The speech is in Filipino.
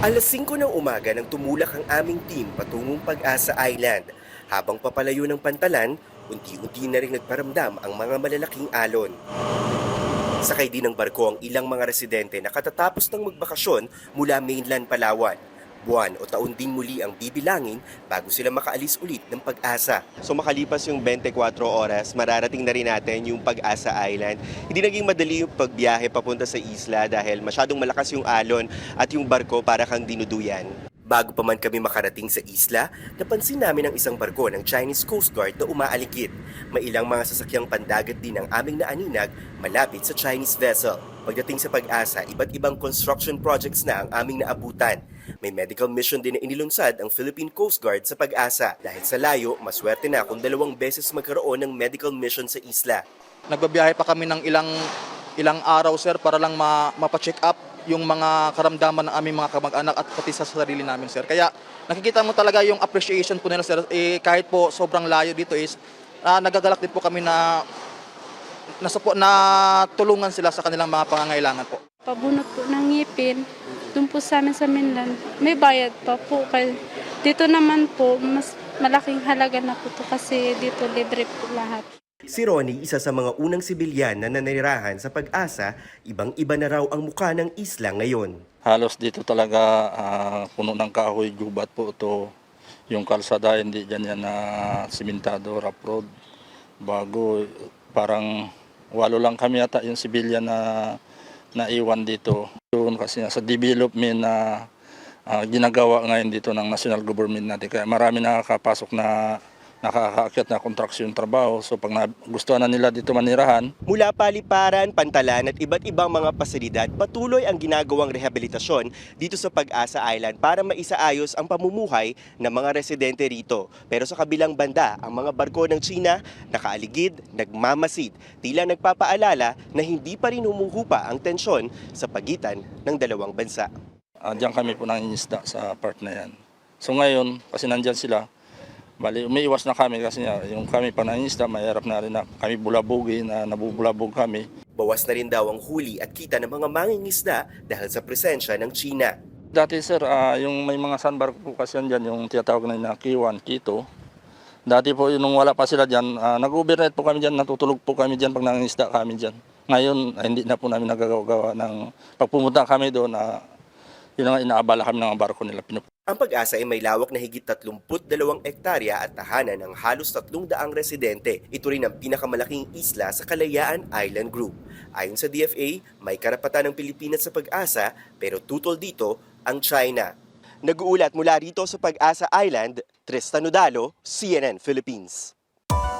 Alas 5 ng umaga nang tumulak ang aming team patungong Pag-asa Island. Habang papalayo ng pantalan, unti-unti na rin nagparamdam ang mga malalaking alon. Sakay din ng barko ang ilang mga residente na katatapos ng magbakasyon mula mainland Palawan. Buwan o taon din muli ang bibilangin bago sila makaalis ulit ng pag-asa. So makalipas yung 24 oras, mararating na rin natin yung Pag-asa Island. Hindi naging madali yung pagbiyahe papunta sa isla dahil masyadong malakas yung alon at yung barko para kang dinuduyan. Bago pa man kami makarating sa isla, napansin namin ang isang barko ng Chinese Coast Guard na umaaligid. May ilang mga sasakyang pandagat din ang aming naaninag malapit sa Chinese vessel. Pagdating sa pag-asa, iba't ibang construction projects na ang aming naabutan. May medical mission din na inilunsad ang Philippine Coast Guard sa pag-asa. Dahil sa layo, maswerte na kung dalawang beses magkaroon ng medical mission sa isla. Nagbabiyahe pa kami ng ilang ilang araw sir para lang ma, mapa-check up yung mga karamdaman ng aming mga kamag-anak at pati sa sarili namin sir. Kaya nakikita mo talaga yung appreciation po nila sir eh, kahit po sobrang layo dito is ah, nagagalak din po kami na na, supo, na tulungan sila sa kanilang mga pangangailangan po. Pabunot po ng ngipin, doon po sa amin sa Mainland, may bayad pa po. Kaya dito naman po, mas malaking halaga na po to kasi dito libre po lahat. Si Ronnie, isa sa mga unang sibilyan na nanirahan sa pag-asa, ibang-iba na raw ang mukha ng isla ngayon. halos dito talaga ah, puno ng kahoy, gubat po ito. Yung kalsada, hindi dyan yan na simentado, rough road. Bago, parang walo lang kami ata yung civilian na naiwan dito. Yun kasi sa development na ah, ginagawa ngayon dito ng national government natin. Kaya marami nakakapasok na nakakaakyat na kontraksyon trabaho. So pag nagustuhan na nila dito manirahan, Mula paliparan, pantalan at iba't ibang mga pasilidad, patuloy ang ginagawang rehabilitasyon dito sa Pag-asa Island para maisaayos ang pamumuhay ng mga residente rito. Pero sa kabilang banda, ang mga barko ng China nakaaligid, nagmamasid, tila nagpapaalala na hindi pa rin humuhupa ang tensyon sa pagitan ng dalawang bansa. uh, diyan kami po nangingisda sa part na yan. So ngayon, kasi nandyan sila, bali umiiwas na kami kasi nga, yung kami pa nangingisda, mahirap na rin na kami bulabugi, na nabubulabog kami. Bawas na rin daw ang huli at kita ng mga mangingisda dahil sa presensya ng China. Dati sir, ah, yung may mga sandbar po kasi yan dyan, yung tinatawag na na Kiwan, Kito. Dati po, nung wala pa sila dyan, uh, nag-overnight po kami dyan, natutulog po kami dyan pag nangingisda kami dyan. Ngayon, ah, hindi na po namin nagagawa ng, pag pumunta kami doon, na yun na nga, inaabala kami ng barko nila, pinup Ang pag-asa ay may lawak na higit 32 ektarya at tahanan ng halos 300 residente. Ito rin ang pinakamalaking isla sa Kalayaan Island Group. Ayon sa DFA, may karapatan ng Pilipinas sa pag-asa pero tutol dito ang China. Nag-uulat mula rito sa Pag-asa Island, Tristan Nodalo, CNN Philippines.